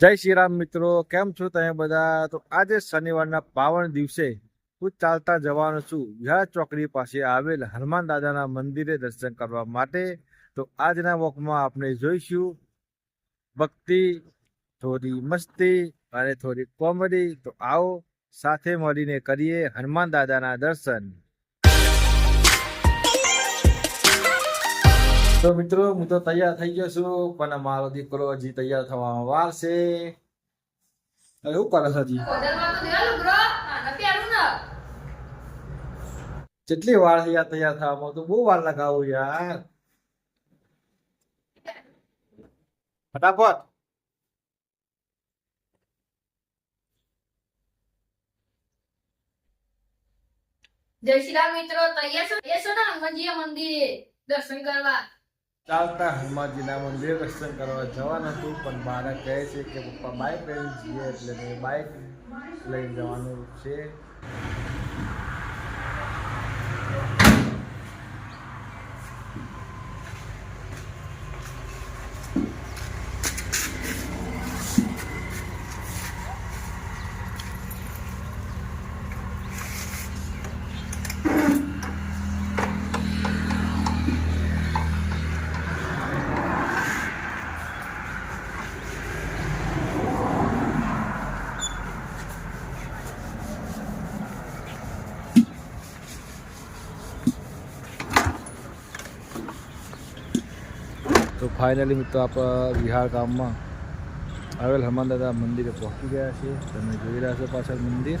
જય શ્રી રામ મિત્રો, કેમ છો તમે બધા? તો આજે શનિવારના પાવન દિવસે હું ચાલતા જવાનો છું. વિહાર ચોકડી પાસે આવેલ હનુમાન દાદાના મંદિરે દર્શન કરવા માટે. તો આજના વોકમાં આપણે જોઈશું ભક્તિ, થોડી મસ્તી અને થોડી કોમેડી. તો આવો, સાથે મળીને કરીએ હનુમાન દાદાના દર્શન. તો મિત્રો હું તો તૈયાર થઈ ગયો છું પણ મારો દીકરો હજી તૈયાર થવામાં વાર છે. એવું કરે છે કેટલી વાર યાર તૈયાર થવામાં તો બહુ વાર લગાવું યાર. ફટાફટ. જય શ્રી રામ મિત્રો તૈયાર છો? તૈયાર છો ને હનુમાનજી મંદિરે? દર્શન કરવા? ચાલતા હનુમાનજીના મંદિર દર્શન કરવા જવાનું હતું, પણ બાળક કહે છે કે પપ્પા બાઇક લઈને જઈએ એટલે મેં બાઇક લઈને જવાનું છે. ફાઇનલી મિત્રો આપણા વિહાર ગામમાં આવેલ હનુમાન દાદા મંદિરે પહોંચી ગયા છે તમે જોઈ રહ્યા છો પાછળ મંદિર.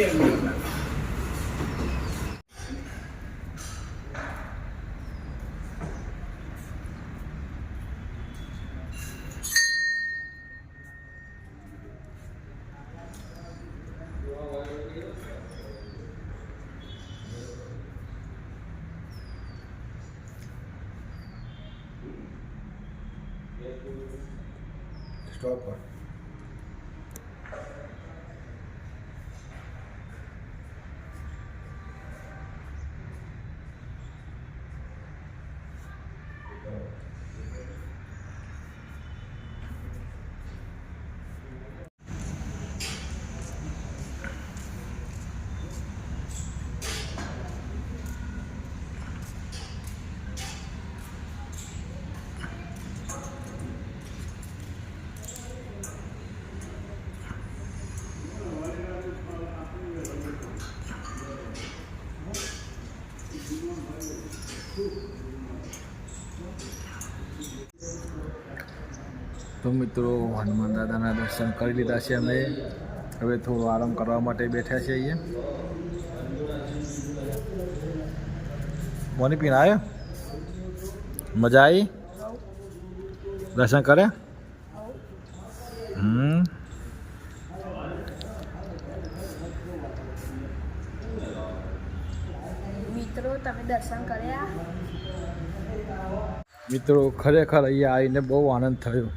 చేయండి stop તો મિત્રો હનુમાન દાદાના દર્શન કરી લીધા છે અમે. હવે થોડો આરામ કરવા માટે બેઠા છે અહીંયા. મોની પીને આવ્યો મજા આવી દર્શન કરે હમ. મિત્રો તમે દર્શન કર્યા? મિત્રો ખરેખર અહીંયા આવીને બહુ આનંદ થયો.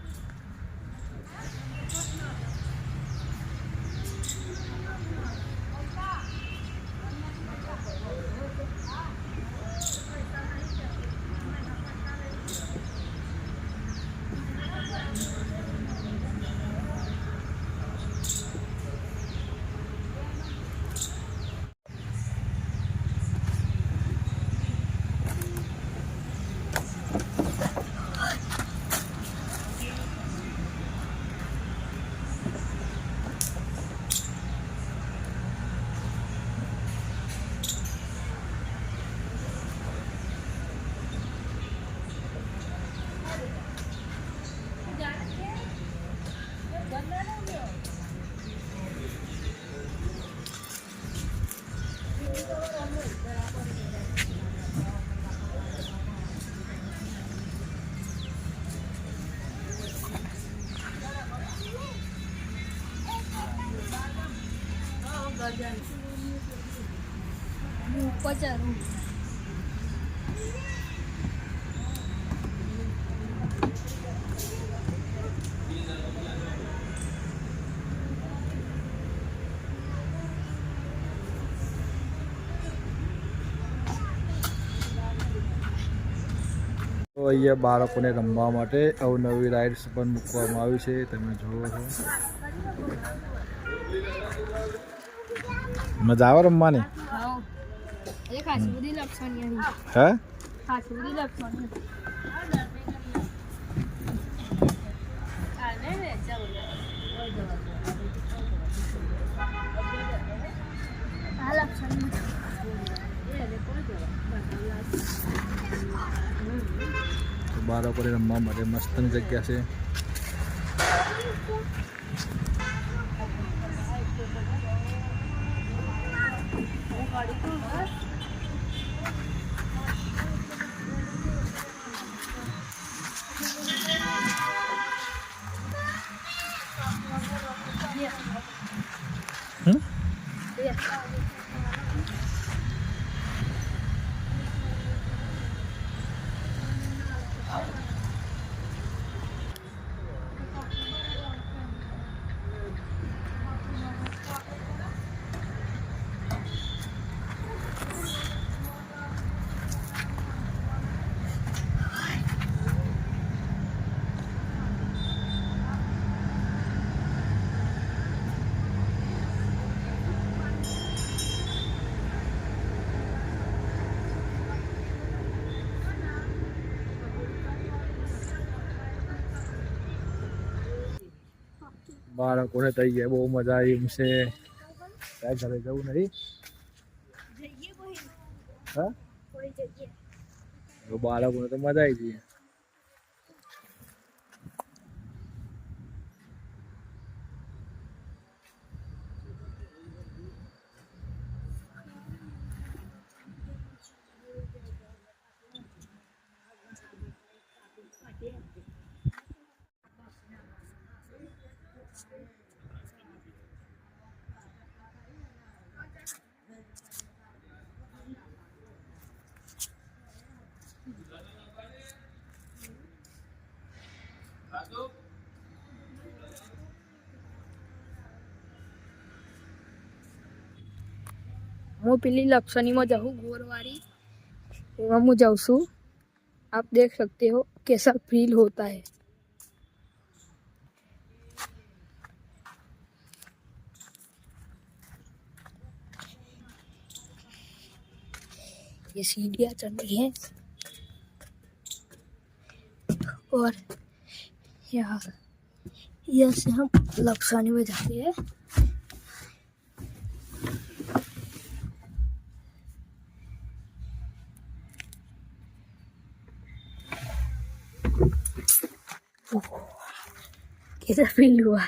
તો અહીંયા બાળકોને રમવા માટે અવનવી રાઇડ્સ પણ મૂકવામાં આવી છે તમે જુઓ છો. મજા આવે રમવાની? હા. બાળકોને રમવા માટે મસ્તની જગ્યા છે. હમ? બાળકોને થઈ ગયા બહુ મજા આવી એમ છે. ત્યાં ઘરે જવું નહીં. હા? બાળકોને તો મજા આવી ગઈ. હું પેલી લક્ષણીમાં જાઉં गोरवारी એમાં હું જાઉં છું आप देख सकते हो कैसा फील होता है ये सीढ़ियाँ चढ़नी है और यहाँ यहाँ से हम लपसानी में जाते हैं que esa filúa.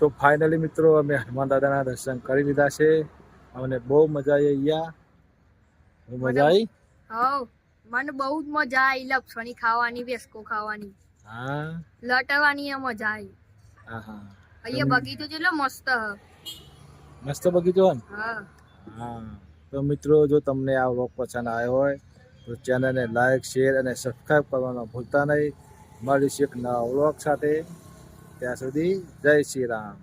તો ફાઇનલી મિત્રો અમે હનુમાન દાદાના દર્શન કરી લીધા છે. અમને બહુ મજા આવી અહીંયા. મજા આવી મને બહુ જ મજા આવી લપસણી ખાવાની વેસકો ખાવાની. હા? લટવાની એ મજા આવી હા હા. અહીંયા બગીચો જેટલો મસ્ત હ. મસ્ત બગીચો હા. હા. તો મિત્રો જો તમને આ વ્લોગ પસંદ આવ્યો હોય તો ચેનલને લાઈક શેર અને સબસ્ક્રાઈબ કરવાનું ભૂલતા નહીં. મળીશું એક નવા વ્લોગ સાથે. ત્યાં સુધી જય શ્રી રામ.